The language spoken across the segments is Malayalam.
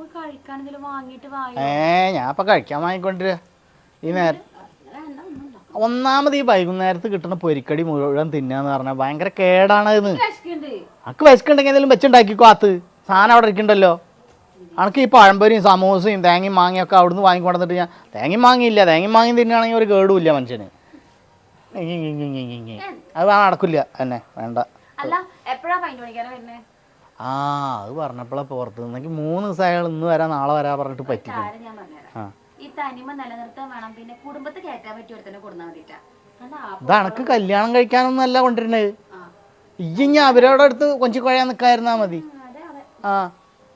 പോയി വാങ്ങിയിട്ട് ഏ ഞാൻ ഇപ്പൊ കഴിക്കാൻ വാങ്ങിക്കൊണ്ടിര. ഈ നേരം ഒന്നാമത് ഈ വൈകുന്നേരത്ത് കിട്ടുന്ന പൊരിക്കടി മുഴുവൻ തിന്നാന്ന് പറഞ്ഞാൽ ഭയങ്കര കേടാണ് അക്ക് അനക്ക് വിശക്കുണ്ടെങ്കിൽ എന്തെങ്കിലും വെച്ചുണ്ടാക്കിക്കോ അത്. സാധനം അവിടെ ഇരിക്കണ്ടല്ലോ. അനക്ക് ഈ പഴംപൊരിയും സമൂസയും തേങ്ങയും മാങ്ങയും ഒക്കെ അവിടുന്ന് വാങ്ങിക്കൊണ്ടിട്ട് ഞാൻ തേങ്ങയും മാങ്ങിയില്ല. തേങ്ങയും മാങ്ങി തിന്നുകയാണെങ്കിൽ ഒരു കേടുമില്ല മനുഷ്യന്. അത് നടക്കില്ല. എന്നെ വേണ്ട. അല്ല എപ്പോഴാ പൈന്റ് പണിക്കാനാ വരുന്നത് ആ അത് പറഞ്ഞപ്പോഴാ പുറത്ത് നിന്നെങ്കിൽ മൂന്ന് ദിവസം അയാൾ ഇന്ന് വരാം നാളെ വരാ പറഞ്ഞിട്ട് പറ്റില്ല കാര്യം ഞാൻ പറഞ്ഞുതരാം. ഈ തനിമ നിലനിർത്താൻ വേണം പിന്നെ കുടുംബത്തെ കയറ്റാൻ പറ്റിയ തന്നെ കൊടുത്താൽ മതിട്ടാ. കാരണം ആ ഇത് അനക്ക് കല്യാണം കഴിക്കാനൊന്നും അല്ല കൊണ്ടിരുന്നത് ആ. അവരോട് അടുത്ത് കൊഞ്ചി കുഴയാൻ നിൽക്കായിരുന്നാ മതി. അതെ അതെ. ആ.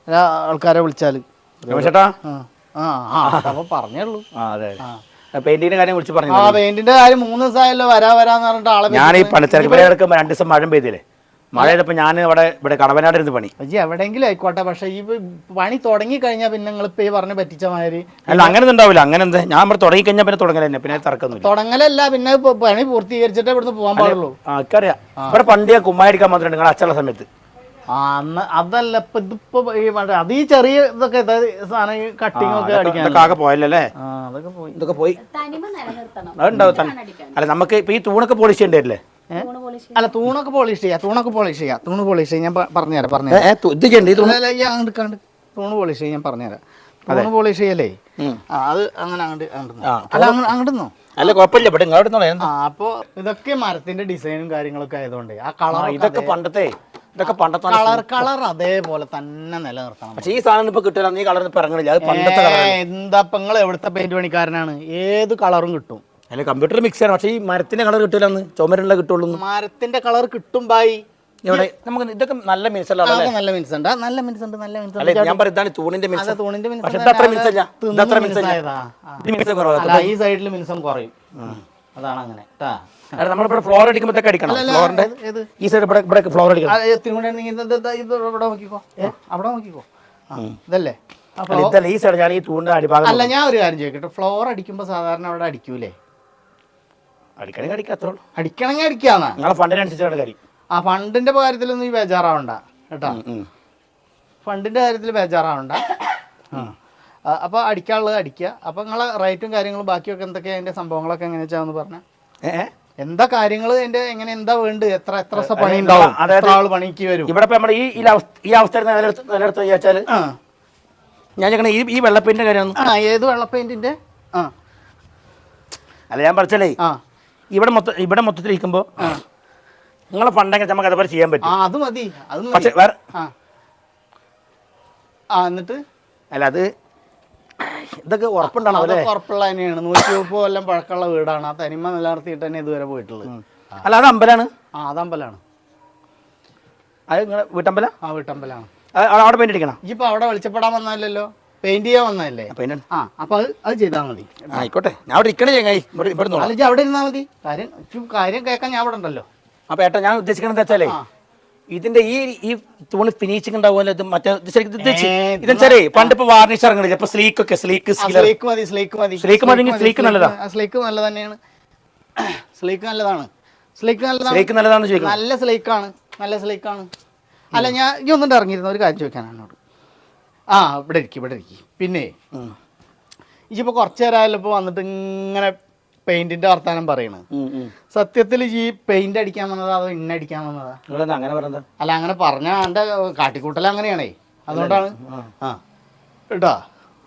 അല്ല, ആൾക്കാരെ വിളിച്ചാൽ രമേശേട്ടാ? ആ. ആ ആ അപ്പൊ പറഞ്ഞുള്ളൂ ആ അതെ ആ. പെയിന്റിന്റെ കാര്യം വിളിച്ച് പറഞ്ഞു ആ പെയിന്റിന്റെ കാര്യം മൂന്ന് ദിവസമായല്ലോ വരാ വരാന്ന് പറഞ്ഞിട്ട് ആളെ ഞാൻ ഈ. പണിത്തിരക്ക് എടുക്കുമ്പോൾ രണ്ട് ദിവസം മഴ പെയ്തില്ലേ? മഴ ഞാൻ ഇവിടെ ഇവിടെ കടവനാട് ഇരുന്ന് പണി. അജി എവിടെയെങ്കിലും ആയിക്കോട്ടെ. പക്ഷെ ഈ പണി തുടങ്ങി കഴിഞ്ഞാൽ പിന്നെ നിങ്ങൾ ഇപ്പൊ ഈ പറഞ്ഞ് പറ്റിച്ച മാതിരി അല്ല അങ്ങനെ ഒന്നും ഉണ്ടാവില്ല. അങ്ങനെ എന്ത് ഞാൻ ഇവിടെ തുടങ്ങി കഴിഞ്ഞാൽ പിന്നെ തുടങ്ങല തന്നെ പിന്നെ തറക്കുന്നു തുടങ്ങലല്ല പിന്നെ പണി പണി പൂർത്തീകരിച്ചിട്ടേ ഇവിടുന്ന് പോകാൻ പാടുള്ളൂ. ആ. എനിക്കറിയാം ഇവിടെ പണ്ട് ഞാൻ കുമ്മായിരിക്കാൻ മാത്രമേ നിങ്ങൾ അച്ഛനുള്ള സമയത്ത്. അന്ന് അതല്ല ഇപ്പൊ ഇതിപ്പോ അത് ഈ ചെറിയ ഇതൊക്കെ സാധനം കട്ടിങ് ഒക്കെ അടിക്കാൻ പോയല്ലേ അതൊക്കെ പോയി. ഇതൊക്കെ പോയി. അതുണ്ടാവും അല്ല നമുക്ക് ഇപ്പൊ ഈ തൂണൊക്കെ പോളിഷ് ചെയ്യണ്ടല്ലേ അല്ല തൂണൊക്കെ പോളിഷ് ചെയ്യാം തൂണൊക്കെ പോളിഷ് ചെയ്യാം. തൂണ് പോളിഷ് ചെയ്യാം ഞാൻ പറഞ്ഞുതരാം പറഞ്ഞുതരാം. എടുക്കാണ്ട് തൂണ് പോളിഷ് ചെയ്യാൻ ഞാൻ പറഞ്ഞുതരാം. തൂണ് പോളിഷ് ചെയ്യല്ലേ? അത് അങ്ങനെ അങ്ങോട്ട് അല്ല അങ്ങോട്ട് അങ്ങോട്ടുന്നോ അല്ല കുഴപ്പമില്ല ഇവിടെ ഇങ്ങോട്ട് അപ്പൊ ഇതൊക്കെ മരത്തിന്റെ ഡിസൈനും കാര്യങ്ങളൊക്കെ ആയതുകൊണ്ട് ആ കളർ ഇതൊക്കെ പണ്ടത്തെ ഇതൊക്കെ പണ്ടത്തെ കളർ കളർ അതേപോലെ തന്നെ നിലനിർത്തണം. പക്ഷേ ഈ സാധനം ഇപ്പൊ കിട്ടില്ല നീ കളർ ഇപ്പൊ ഇറങ്ങണില്ല അത് പണ്ടത്തെ എന്താ ഇപ്പൊ നിങ്ങൾ എവിടുത്തെ പെയിന്റ് പണിക്കാരനാണ്? ഏത് കളറും കിട്ടും. അല്ല കമ്പ്യൂട്ടർ മിക്സ് ആണ്. പക്ഷേ ഈ മരത്തിന്റെ കളർ കിട്ടില്ല അന്ന് ചുമരുള്ള കിട്ടുള്ളൂ മരത്തിന്റെ കളർ കിട്ടും ബായി. ഇവിടെ നമുക്ക് ഇതൊക്കെ നല്ല മിനിസ് നല്ല മിനിസ് ഉണ്ട്. നല്ല മിനിസ് ഉണ്ട് നല്ല മിനിസ് അല്ല ഞാൻ തൂണിന്റെ മിനിസ് തൂണിന്റെ മിനുസം പക്ഷെ അത്ര മിനുസം ഇതത്ര മിനുസം. അല്ല. ഈ സൈഡിൽ മിനുസം കുറയും. അതാണ് അങ്ങനെ നമ്മളിവിടെ ഫ്ലോർ അടിക്കുമ്പോഴത്തേക്ക് അടിക്കണം. ഫ്ലോറിന്റെ? ഈ സൈഡ് ഇവിടെ ഇവിടെ ഫ്ലോർ അടിക്കണം. ഇവിടെ നോക്കിക്കോ. അവിടെ നോക്കിക്കോ. ഇതല്ലേ? ഈ സൈഡ് ഞാൻ ഈ തൂണിന്റെ അടിഭാഗം അല്ല ഞാൻ ഒരു കാര്യം ചോദിക്കട്ടെ. ഫ്ലോർ അടിക്കുമ്പോ സാധാരണ അവിടെ അടിക്കൂലേ? അടിക്കണമെങ്കിൽ അടിക്കാന്നാ. നിങ്ങളെ ഫണ്ടിനനുസരിച്ചാണ് കാര്യം. ആ ഫണ്ടിന്റെ കാര്യത്തിലൊന്നും ഈ ബേജാറാവണ്ട കേട്ടാ. ഫണ്ടിന്റെ കാര്യത്തിൽ ബേജാറാവണ്ട. ആ. ആ, അപ്പൊ അടിക്കാനുള്ളത് അടിക്കുക. അപ്പൊ നിങ്ങളെ റേറ്റും കാര്യങ്ങളും ബാക്കിയൊക്കെ എന്തൊക്കെയാ അതിന്റെ സംഭവങ്ങളൊക്കെ എങ്ങനെ വെച്ചാന്ന് പറഞ്ഞ എന്താ കാര്യങ്ങൾ അതിന്റെ എങ്ങനെ എന്താ വേണ്ട എത്ര എത്ര പണി ഉണ്ടാവും? ആൾ പണിക്ക് വരും? ഇവിടെ നമ്മുടെ ഈ ഈ അവസ്ഥ നിലനിർത്തുക ഞാൻ ചോദിക്കണേ ഈ ഈ വെള്ളപ്പിന്റെ കാര്യമൊന്നും ആ ഏത് വെള്ള പെയിന്റിന്റെ ആ. അല്ല ഞാൻ പറച്ചല്ലേ ആ. ഇവിടെ മൊത്തം ഇവിടെ മൊത്തത്തിൽ ഇരിക്കുമ്പോൾ നിങ്ങളെ പണ്ടെങ്കിൽ നമുക്ക് അതേപോലെ ചെയ്യാൻ ആ പറ്റും അത് മതി. അത് മതി. പക്ഷെ വേറെ ആ. ആ എന്നിട്ട്? അല്ല അത് ഇതൊക്കെ ഉറപ്പുണ്ടാണോ അല്ലേ? ഉറപ്പുള്ള തന്നെയാണ്. നൂറ്റി മുപ്പത് കൊല്ലം പഴക്കമുള്ള വീടാണ്. ആ തനിമ നിലനിർത്തിയിട്ട് തന്നെ ഇതുവരെ പോയിട്ടുള്ളത്. അല്ല അത് അമ്പലാണ്? ആ അത് അമ്പലാണ്. അത് നിങ്ങളെ വീട്ടമ്പല? ആ വീട്ടമ്പലാണ്. അത് അവിടെ പെയിന്റ് അടിക്കണം? ഇപ്പൊ അവിടെ വെളിച്ചപ്പെടാൻ വന്നതല്ലല്ലോ പെയിന്റ് ചെയ്യാൻ വന്നതല്ലേ? ആ അപ്പൊ അത് അത് ചെയ്താൽ മതി. ആയിക്കോട്ടെ. ഞാൻ അവിടെ ഇരിക്കണേ ചങ്ങായി. ഇവിടെ അവിടെ ഇരുന്നാ മതി. കാര്യം കാര്യം കേൾക്കാൻ ഞാൻ അവിടെ ഉണ്ടല്ലോ. അപ്പൊ ഏട്ടാ ഞാൻ ഉദ്ദേശിക്കണത് വെച്ചാലേ. ഇതിന്റെ ഈ ഈ തൂണ് ഫിനിഷിംഗ് ഉണ്ടാവുമല്ലോ ഇത് മറ്റേ ഇത് ഇത് ഇത് ഇതെച്ചാലേ പണ്ട് ഇപ്പൊ വാർണിഷ് ഇറങ്ങണില്ല ഇപ്പൊ സ്ലീക്ക് ഒക്കെ സ്ലീക്ക് സ്ലീക്ക് മതി സ്ലീക്ക് മതി. സ്ലീക്ക് മതി, സ്ലീക്ക് നല്ലതാ. സ്ലീക്ക് നല്ല തന്നെയാണ്. സ്ലീക്ക് നല്ലതാണ്. സ്ലീക്ക് നല്ലതാണ്. സ്ലീക്ക് നല്ലതാണ് നല്ല സ്ലീക്കാണ് നല്ല സ്ലീക്കാണ് അല്ല ഞാൻ ഈ ഒന്നും ഇറങ്ങിയിരുന്ന. ഒരു കാര്യം ചോദിക്കാനാണ് എന്നോട്. ആ ഇവിടെ ഇരിക്കും ഇവിടെ ഇരിക്കും. പിന്നെ. ഇജിപ്പോൾ കുറച്ച് നേരമായാലും ഇപ്പോൾ വന്നിട്ട് ഇങ്ങനെ പെയിന്റിന്റെ വർത്താനം പറയണ്. സത്യത്തിൽ ഈ പെയിന്റ് അടിക്കാൻ വന്നതാ അതോ ഇന്ന അടിക്കാൻ വന്നതാ? നിങ്ങളെന്താ അങ്ങനെ പറഞ്ഞത്? അല്ല അങ്ങനെ പറഞ്ഞ എന്റെ കാട്ടിക്കൂട്ടൽ അങ്ങനെയാണേ. അതുകൊണ്ടാണ്. ആ. കേട്ടോ?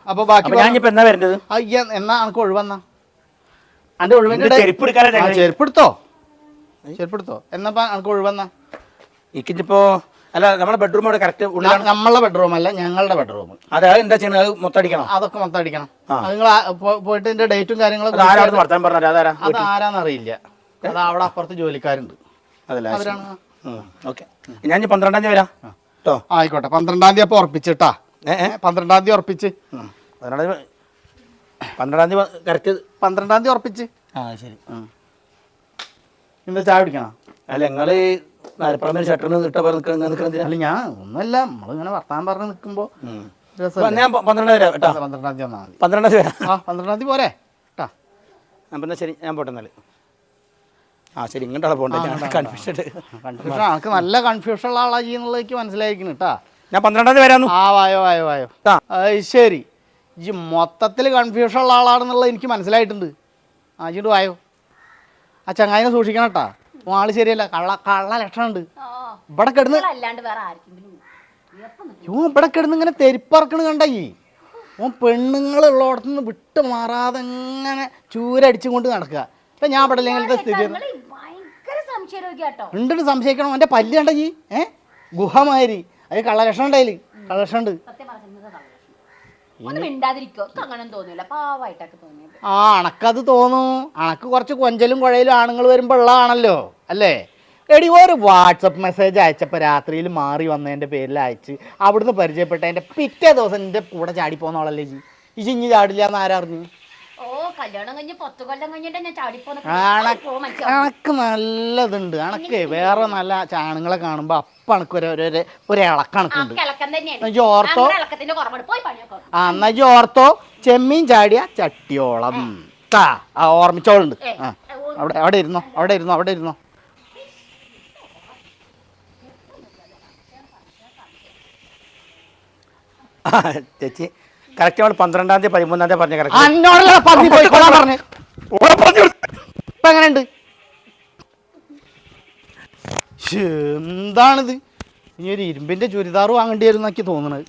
അപ്പൊ ബാക്കി എന്നാ വരേണ്ടത്? അയ്യ എന്നാ എനിക്ക് ഒഴിവന്ന അന്റെ ഒഴിവിന്റെ. ചെരുപ്പെടുത്തോ ചെരുപ്പെടുത്തോ എന്നപ്പാ എനിക്ക് ഒഴിവന്ന ഇക്കിപ്പോ അല്ല നമ്മുടെ ബെഡ്റൂം അവിടെ കറക്റ്റ് ഉള്ളിലാണ്. നമ്മളെ ബെഡ്റൂം അല്ല ഞങ്ങളുടെ ബെഡ്റൂം അതായത് അത് എന്താ ചെയ്യുന്നത് അത് മൊത്തം അടിക്കണം? അതൊക്കെ മൊത്തം അടിക്കണം. ആ. നിങ്ങൾ പോയിട്ട് ഇതിന്റെ ഡേറ്റും കാര്യങ്ങളും ആരാണെന്ന് ആരാണ് വർത്താൻ പറഞ്ഞത്? അതാരാ? അത് ആരാന്നറിയില്ല അത് അവിടെ അപ്പുറത്ത് ജോലിക്കാരുണ്ട്. അതല്ല ഓക്കെ. ഞാൻ പന്ത്രണ്ടാം തീയതി വരാം. കേട്ടോ ആയിക്കോട്ടെ. പന്ത്രണ്ടാം തീയതി അപ്പൊ ഉറപ്പിച്ചിട്ടാ. ഏ ഏ? പന്ത്രണ്ടാം തീയതി ഉറപ്പിച്ച്. പന്ത്രണ്ടാം തീയതി പന്ത്രണ്ടാം തീയതി കറക്റ്റ് പന്ത്രണ്ടാം തീയതി ഉറപ്പിച്ച്. ആ ശരി. എന്താ ചായ കുടിക്കണം? അല്ല നിങ്ങൾ മലപ്പുറം ഷട്ടറിന് ഇട്ട അല്ല ഞാൻ ഒന്നുമല്ല നമ്മളിങ്ങനെ വർത്താൻ പറഞ്ഞ് നിൽക്കുമ്പോ ഞാൻ പന്ത്രണ്ടാം തീയതി കേട്ടോ. പന്ത്രണ്ടാം തീയതി വന്നാൽ മതി. പന്ത്രണ്ടാം തീയതി ആ പന്ത്രണ്ടാം തീയതി പോരെ. കേട്ടാ ഞാൻ പറഞ്ഞാൽ ശരി ഞാൻ പോട്ടെ എന്നാൽ. ആ ശരി ഇങ്ങോട്ടാണ് പോകണ്ടേ. ഞാൻ കൺഫ്യൂഷൻ കൺഫ്യൂഷൻ ആൾക്ക് നല്ല കൺഫ്യൂഷൻ ഉള്ള ആളാ ചെയ്യുന്നുള്ളത് എനിക്ക് മനസ്സിലായിരിക്കുന്നു കേട്ടാ ഞാൻ പന്ത്രണ്ടാം തീയതി വരാന്നു. ആ വായോ വായോ വായോ. ശരി. ഈ മൊത്തത്തിൽ കൺഫ്യൂഷൻ ഉള്ള ആളാണെന്നുള്ളത് എനിക്ക് മനസ്സിലായിട്ടുണ്ട്. ആ ഇങ്ങോട്ട് വായോ. ആ ചങ്ങായിനെ സൂക്ഷിക്കണം കേട്ടാ ആൾ ശരിയല്ല കള്ള കള്ള ലക്ഷണമുണ്ട്. ഇവിടെ കിടന്ന് അല്ലാണ്ട് വേറെ ആർക്കെങ്കിലും ഇവിടെ കിടന്ന് ഇങ്ങനെ തെരിപ്പറക്കണ് കണ്ടായി. ഓൻ പെണ്ണുങ്ങളുള്ളടത്തു നിന്ന് വിട്ട് മാറാതെ ഇങ്ങനെ ചൂരടിച്ചും കൊണ്ട് നടക്കുക. അപ്പൊ ഞാൻ ഇവിടെ ഇങ്ങനത്തെ സ്ഥിതി? ഉണ്ടെന്ന് സംശയിക്കണം. എന്റെ പല്ല് ഏഹ് ഗുഹമാരി അത് കള്ളലക്ഷണം ഉണ്ടായിൽ ഉണ്ട് കള്ളലക്ഷണം ഒന്ന് മിണ്ടാതിരിക്കോ. അങ്ങനെ തോന്നില്ല പാവായിട്ടൊക്കെ തോന്നിയത്. ആ അണക്കത് തോന്നും. അണക്ക് കുറച്ച് കൊഞ്ചലും കുഴയിലും ആണുങ്ങൾ വരുമ്പോ ഉള്ളതാണല്ലോ അല്ലേ? എടി ഒരു വാട്സപ്പ് മെസ്സേജ് അയച്ചപ്പോൾ രാത്രിയിൽ മാറി വന്നതിന്റെ പേരിൽ അയച്ച് അവിടുന്ന് പരിചയപ്പെട്ടതിന്റെ പിറ്റേ ദിവസം എന്റെ കൂടെ ചാടി പോകുന്നവളല്ലേ ജി ഇജി ഇഞ്ഞി ചാടില്ല എന്ന് ആരറിഞ്ഞു ഓ കല്യാണം കഴിഞ്ഞ് പത്ത് കൊല്ലം കഴിഞ്ഞിട്ട് ഞാൻ ചാടിപ്പോന്ന് അണക്ക് നല്ലതുണ്ട്. അണക്ക് വേറെ നല്ല ചാണുങ്ങളെ കാണുമ്പോ അപ്പൊ അണക്ക് ഒരു ഒരു- ഇളക്കണക്കുണ്ട് ജോർത്തോ ആ എന്നാ ജോർത്തോ ഓർത്തോ? ചെമ്മീൻ ചാടിയ ചട്ടിയോളം. ആ ഓർമ്മിച്ചോളുണ്ട്. ആ അവിടെ അവിടെ ഇരുന്നോ? അവിടെ ഇരുന്നോ? അവിടെ ഇരുന്നോ? ചേച്ചി. കറക്റ്റ് നമ്മൾ പന്ത്രണ്ടാം തീയതി പതിമൂന്നാം തീയതി പറഞ്ഞ കറക്റ്റ് അന്നോടല്ല പോയിക്കോളാൻ പറഞ്ഞു. ഇപ്പൊ എങ്ങനെയുണ്ട്? ശ്ശേ, എന്താണിത്? ഇനി ഒരു ഇരുമ്പിന്റെ ചുരിദാർ വാങ്ങേണ്ടി വരും എന്നൊക്കെ തോന്നണത്.